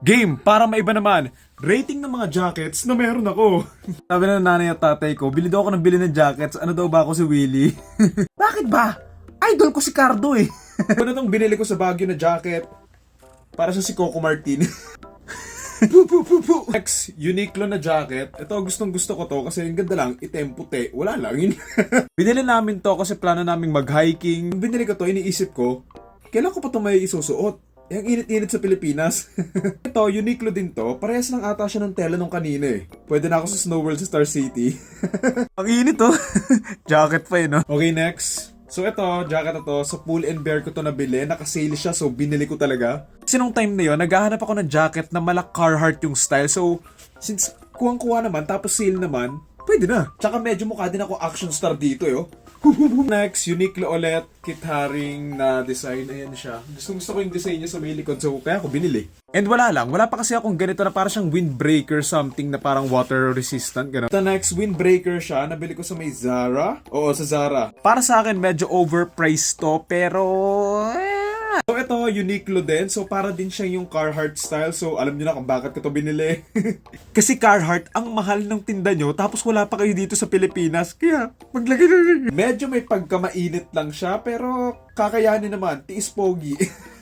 Game, para maiba naman, rating ng mga jackets na meron ako. Sabi ng nanay at tatay ko, bili daw ako ng bili ng jackets, ano daw ba ako si Willie? Bakit ba? Idol ko si Cardo eh. ano tong binili ko sa Baguio na jacket? Para sa si Coco Martin. Pu, pu, pu, pu. Next, Uniqlo na jacket. Ito, gustong gusto ko to kasi yung ganda lang, item puti. Wala lang yun. binili namin to kasi plano naming mag-hiking. Binili ko to, iniisip ko, kailan ko pa to may isusuot? Eh, ang init-init sa Pilipinas. ito, Uniqlo din to. Parehas lang ata siya ng tela nung kanina eh. Pwede na ako sa Snow World sa Star City. ang init to. jacket pa eh, no? Okay, next. So ito, jacket na to, sa Pull and Bear ko to nabili, naka-sale siya, so binili ko talaga. Kasi nung time na yon, naghahanap ako ng jacket na mala Carhartt yung style, so since kuwang-kuha naman, tapos sale naman, pwede na. Tsaka medyo mukha din ako action star dito, yo. Next, Uniqlo ulit, Kit Haring na design. Ayan siya. Gusto, gusto ko yung design niya sa may likod, so kaya ako binili. And wala lang, wala pa kasi akong ganito na parang siyang windbreaker something na parang water resistant, gano'n. The next, windbreaker siya, nabili ko sa may Zara. Oo, sa Zara. Para sa akin, medyo overpriced to, pero... ito, Uniqlo din. So para din siya yung Carhartt style. So alam niyo na kung bakit ko to binili. Kasi Carhartt, ang mahal ng tinda nyo, tapos wala pa kayo dito sa Pilipinas. Kaya, maglagay na Medyo may pagkamainit lang siya, pero kakayanin naman. Tiis pogi.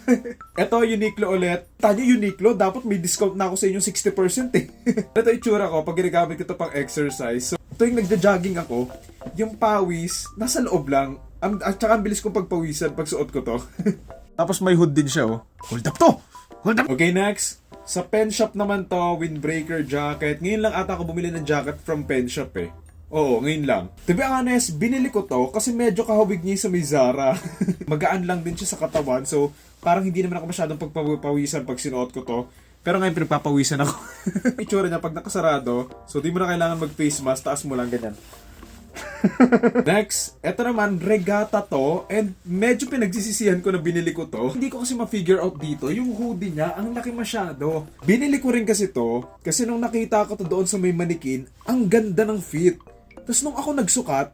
Ito, Uniqlo ulit. Tanya Uniqlo, dapat may discount na ako sa inyo 60% eh. Ito itsura ko pag ginagamit ko to pang exercise. So, tuwing nagja-jogging ako, yung pawis, nasa loob lang. Ang, at saka ang bilis kong pagpawisan pag suot ko to. Tapos may hood din siya, oh. Hold up to! Hold up! Okay, next. Sa pen shop naman to, windbreaker jacket. Ngayon lang ata ako bumili ng jacket from pen shop eh. Oo, ngayon lang. To be honest, binili ko to kasi medyo kahawig niya sa may Zara. Magaan lang din siya sa katawan, so parang hindi naman ako masyadong pagpapawisan pag sinuot ko to. Pero ngayon pinagpapawisan ako. Itsura niya pag nakasarado, so di mo na kailangan mag-face mask, taas mo lang ganyan. Next, eto naman, regata to. And medyo pinagsisisihan ko na binili ko to. Hindi ko kasi ma-figure out dito. Yung hoodie niya, ang laki masyado. Binili ko rin kasi to. Kasi nung nakita ko to doon sa may manikin, ang ganda ng fit. Tapos nung ako nagsukat,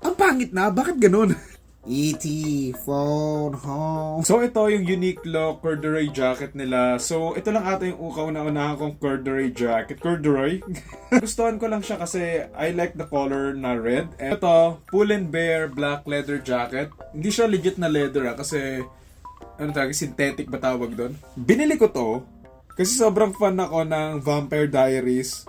ang pangit na. Bakit ganun? E.T. phone home. So ito yung Uniqlo corduroy jacket nila. So ito lang ata yung ukaw na unahan kong corduroy jacket. Corduroy? Gustuhan ko lang siya kasi I like the color na red. And ito, Pull and Bear black leather jacket. Hindi siya legit na leather ah, kasi ano tawag, synthetic ba tawag doon? Binili ko to kasi sobrang fan ako ng Vampire Diaries.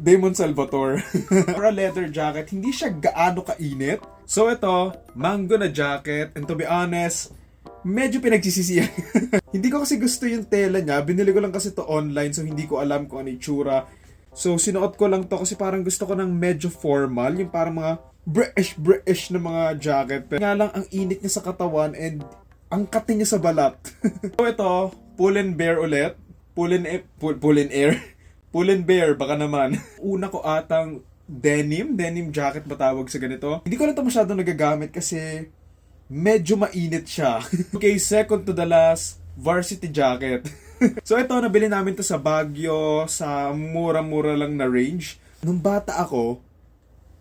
Damon Salvatore. For a leather jacket, hindi siya gaano kainit. So ito, mango na jacket. And to be honest, medyo pinagsisisiyan. hindi ko kasi gusto yung tela niya. Binili ko lang kasi to online so hindi ko alam kung ano itsura. So sinuot ko lang to kasi parang gusto ko ng medyo formal. Yung parang mga British-British na mga jacket. Pero nga lang ang init niya sa katawan and ang kati niya sa balat. so ito, pull and bear ulit. Pull and, e- pull, pull and air. Pull and bear, baka naman. Una ko atang denim, denim jacket ba tawag sa ganito. Hindi ko lang ito masyado nagagamit kasi medyo mainit siya. okay, second to the last, varsity jacket. so ito, nabili namin to sa Baguio, sa mura-mura lang na range. Nung bata ako,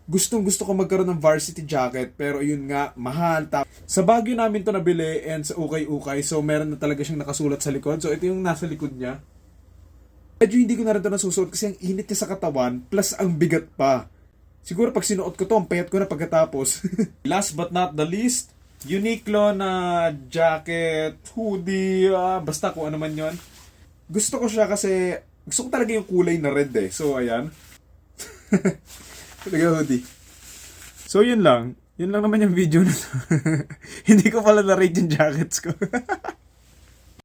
gustong gusto ko magkaroon ng varsity jacket pero yun nga mahal tap sa Baguio namin to nabili and sa ukay-ukay so meron na talaga siyang nakasulat sa likod so ito yung nasa likod niya medyo hindi ko na rin ito nasusuot kasi ang init niya sa katawan plus ang bigat pa siguro pag sinuot ko to ang payat ko na pagkatapos last but not the least Uniqlo na jacket hoodie ah, basta kung ano man yon gusto ko siya kasi gusto ko talaga yung kulay na red eh so ayan Talaga hoodie. So, yun lang. Yun lang naman yung video na to. Hindi ko pala na-rate yung jackets ko.